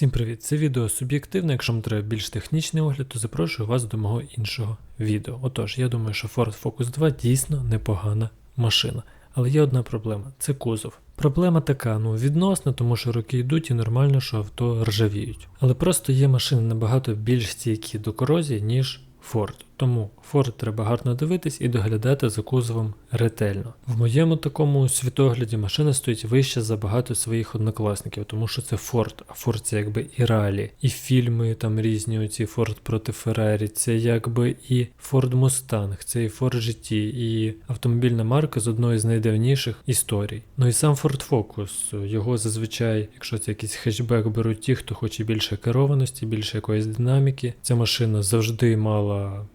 Всім привіт! Це відео суб'єктивне. Якщо вам треба більш технічний огляд, то запрошую вас до мого іншого відео. Отож, я думаю, що Ford Focus 2 дійсно непогана машина. Але є одна проблема це кузов. Проблема така, ну відносна, тому що роки йдуть і нормально, що авто ржавіють. Але просто є машини набагато більш стійкі до корозії, ніж Ford. Тому Ford треба гарно дивитись і доглядати за кузовом ретельно. В моєму такому світогляді машина стоїть вище за багато своїх однокласників, тому що це Ford, а Ford це якби і ралі, і фільми там різні оці Ford проти Ferrari, це якби і Ford Mustang, це і Ford GT, і автомобільна марка з одної з найдавніших історій. Ну і сам Ford Focus, його зазвичай, якщо це якийсь хетчбек, беруть ті, хто хоче більше керованості, більше якоїсь динаміки. Ця машина завжди мала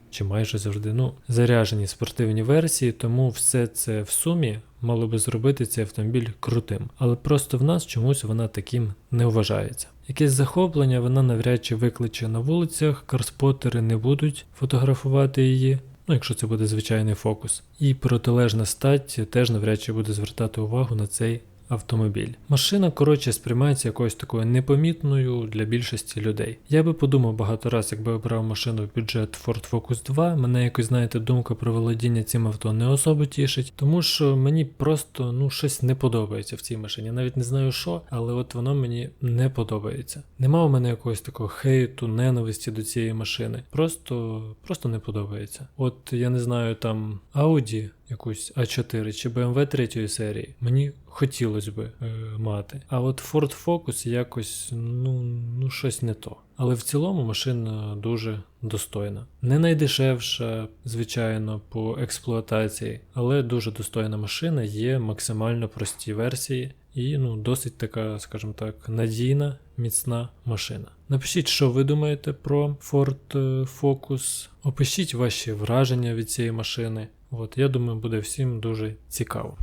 чи майже завжди ну, заряжені спортивні версії, тому все це в сумі мало би зробити цей автомобіль крутим. Але просто в нас чомусь вона таким не вважається. Якесь захоплення вона навряд чи викличе на вулицях, карспотери не будуть фотографувати її. Ну, якщо це буде звичайний фокус. І протилежна стать теж навряд чи буде звертати увагу на цей автомобіль. Машина, коротше, сприймається якоюсь такою непомітною для більшості людей. Я би подумав багато разів, якби обрав машину в бюджет Ford Focus 2. Мене якось, знаєте, думка про володіння цим авто не особо тішить, тому що мені просто ну щось не подобається в цій машині. Я навіть не знаю що, але от воно мені не подобається. Нема у мене якогось такого хейту, ненависті до цієї машини. Просто, просто не подобається. От я не знаю там Audi якусь А4 чи BMW 3 серії, мені хотілося би е, мати. А от Ford Focus якось ну, ну щось не то. Але в цілому машина дуже достойна. Не найдешевша, звичайно, по експлуатації, але дуже достойна машина, є максимально прості версії і ну, досить така, скажімо так, надійна, міцна машина. Напишіть, що ви думаєте про Ford е, Focus. Опишіть ваші враження від цієї машини. От, я думаю, буде всім дуже цікаво.